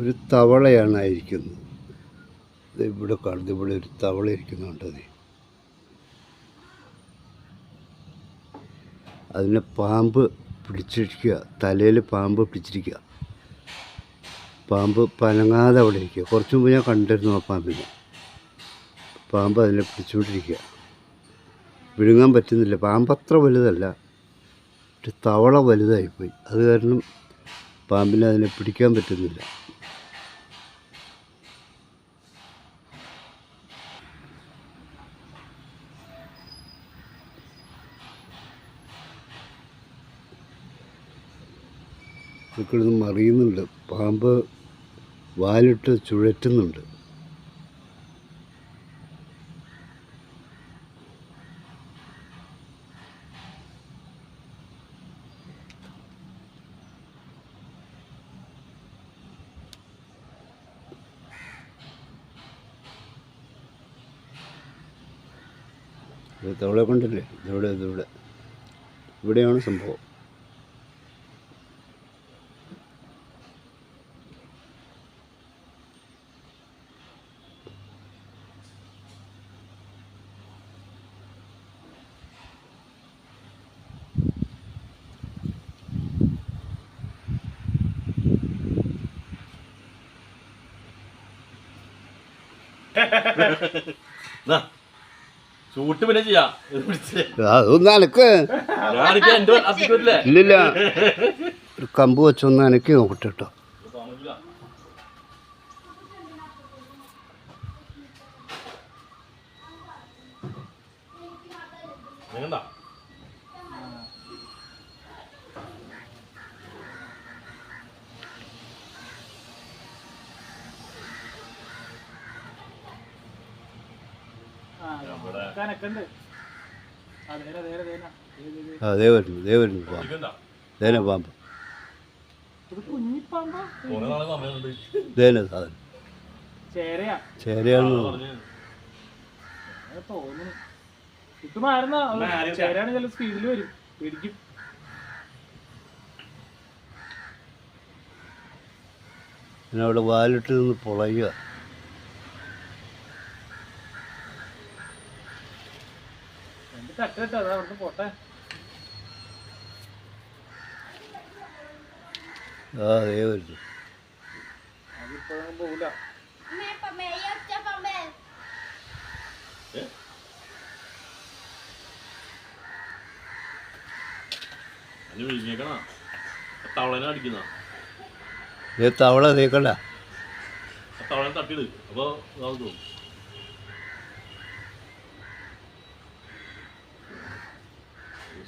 ഒരു തവളയാണ് ഇരിക്കുന്നത് ഇവിടെ കാണുന്നത് ഇവിടെ ഒരു തവള ഇരിക്കുന്നുണ്ട് അതിനെ പാമ്പ് പിടിച്ചിരിക്കുക. തലയിൽ പാമ്പ് പിടിച്ചിരിക്കുക. പാമ്പ് പനങ്ങാതെ അവിടെ ഇരിക്കുക. കുറച്ച് മുമ്പ് ഞാൻ കണ്ടിരുന്നു ആ പാമ്പിനെ. പാമ്പ് അതിനെ പിടിച്ചുകൊണ്ടിരിക്കുക. വിഴുങ്ങാൻ പറ്റുന്നില്ല. പാമ്പ് അത്ര വലുതല്ല. ഒരു തവള വലുതായിപ്പോയി. അത് കാരണം പാമ്പിനെ അതിനെ പിടിക്കാൻ പറ്റുന്നില്ല. ഇതൊക്കെ മറിയുന്നുണ്ട് പാമ്പ് വാലിട്ട് ചുഴറ്റുന്നുണ്ട്. തവളെ കൊണ്ടല്ലേ? ഇതിവിടെ ഇതിവിടെ ഇവിടെയാണ് സംഭവം. ഷൂട്ട് പിന്നെ ചെയ്യാം. അതൊന്നും അനക്ക് ഇല്ലില്ല. ഒരു കമ്പ് വെച്ചൊന്ന് അനക്കി നോക്കട്ടെ കേട്ടോ വരുന്നു വരുന്നു പാമ്പ്. ദേന പാമ്പ്. സാധനം. ചേരയാണ് ചില സ്പീഡിൽ വരും. പിടിക്കും. പിന്നെ അവിടെ വാലിട്ട് നിന്ന് പൊളയുക. എന്റെ തട്ടിട്ട് അതാ അവിടുന്ന് പോട്ടെ. ആ ദേ വരുന്നു. അതിപ്പോഴൊന്നും പോകില്ല Mẹ bà mẹ yêu cho bà mẹ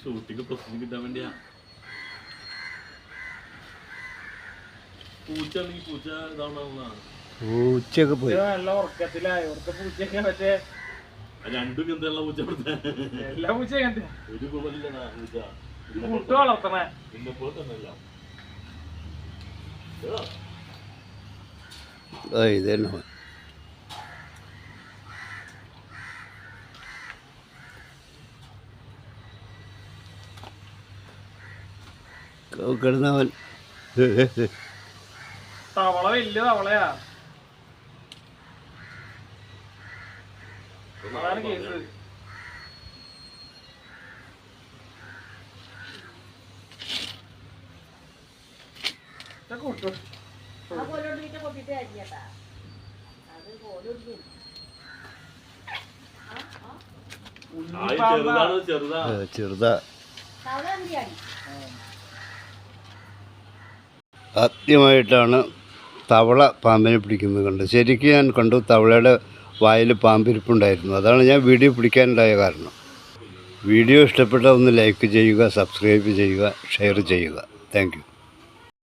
shooting പ്രസിദ്ധി കിട്ടാൻ വേണ്ടിയാ. പൂച്ച ഉണ്ടെങ്കിൽ പൂച്ച ഇതാവുന്നതാണ് ഉച്ചയൊക്കെ പോയി. നല്ല ഉറക്കത്തിലായി ഉറക്ക പൂച്ചയൊക്കെ മറ്റേ രണ്ടും ഇങ്ങനത്തെയുള്ള പൂച്ച എല്ലാ പൂച്ച. ഒരു മുട്ട വളർത്തണേ. ആ കിടന്നവൻ. ചെറുതാ ചെറുതാ. തവള വലിയ തവളയാ. അതാണ് കേസ്. ഇതൊക്കെ വിട്ടു. Nó ആദ്യമായിട്ടാണ് തവള പാമ്പിനെ പിടിക്കുന്നത് കണ്ടത്. ശരിക്കും ഞാൻ കണ്ടു തവളയുടെ വായിൽ പാമ്പിരിപ്പുണ്ടായിരുന്നു. അതാണ് ഞാൻ വീഡിയോ പിടിക്കാനുണ്ടായ കാരണം. വീഡിയോ ഇഷ്ടപ്പെട്ടാൽ ഒന്ന് ലൈക്ക് ചെയ്യുക സബ്സ്ക്രൈബ് ചെയ്യുക ഷെയർ ചെയ്യുക. താങ്ക്